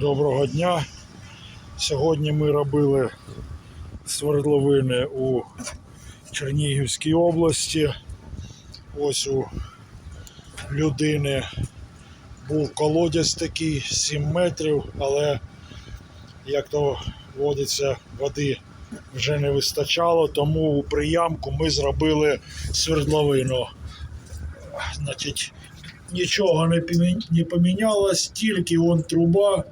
Доброго дня. Сьогодні ми робили свердловини у Чернігівській області. Ось у людини був колодязь такий 7 метрів, але як то водиться, води вже не вистачало, тому у приямку ми зробили свердловину. Значить, нічого не помінялось, тільки вон труба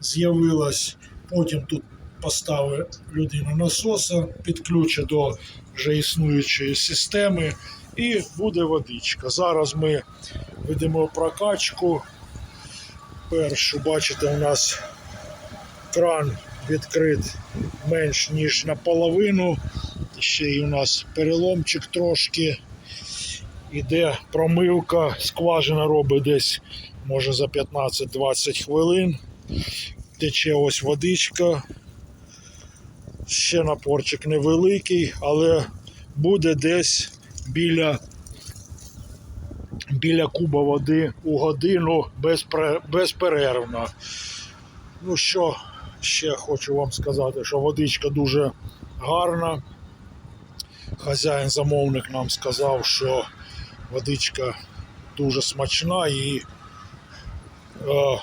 з'явилась. Потім тут поставив людина насоса, підключить до вже існуючої системи і буде водичка. Зараз ми ведемо прокачку. Першу, бачите, у нас кран відкрит менш ніж наполовину. Ще й у нас переломчик трошки. Іде промивка, скважина робить десь може за 15-20 хвилин. Тече ось водичка. Ще напорчик невеликий, але буде десь біля, біля куба води у годину безперервно. Ну що, ще хочу вам сказати, що водичка дуже гарна. Хазяїн замовник нам сказав, що водичка дуже смачна і е,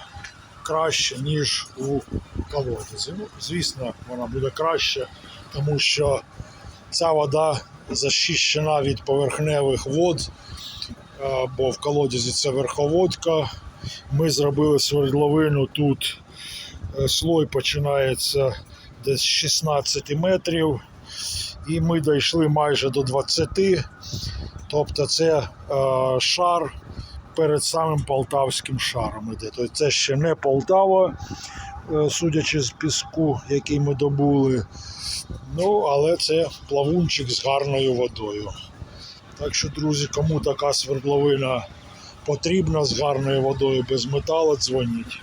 краще, ніж у колодязі. Ну, звісно, вона буде краще, тому що ця вода захищена від поверхневих вод, бо в колодязі це верховодка. Ми зробили свердловину тут. е, Слой починається десь з 16 метрів, і ми дійшли майже до 20. Тобто це е, шар перед самим полтавським шаром іде. Тобто це ще не Полтава, е, судячи з піску, який ми добули. Ну, але це плавунчик з гарною водою. Так що, друзі, кому така свердловина потрібна з гарною водою без металу, дзвоніть.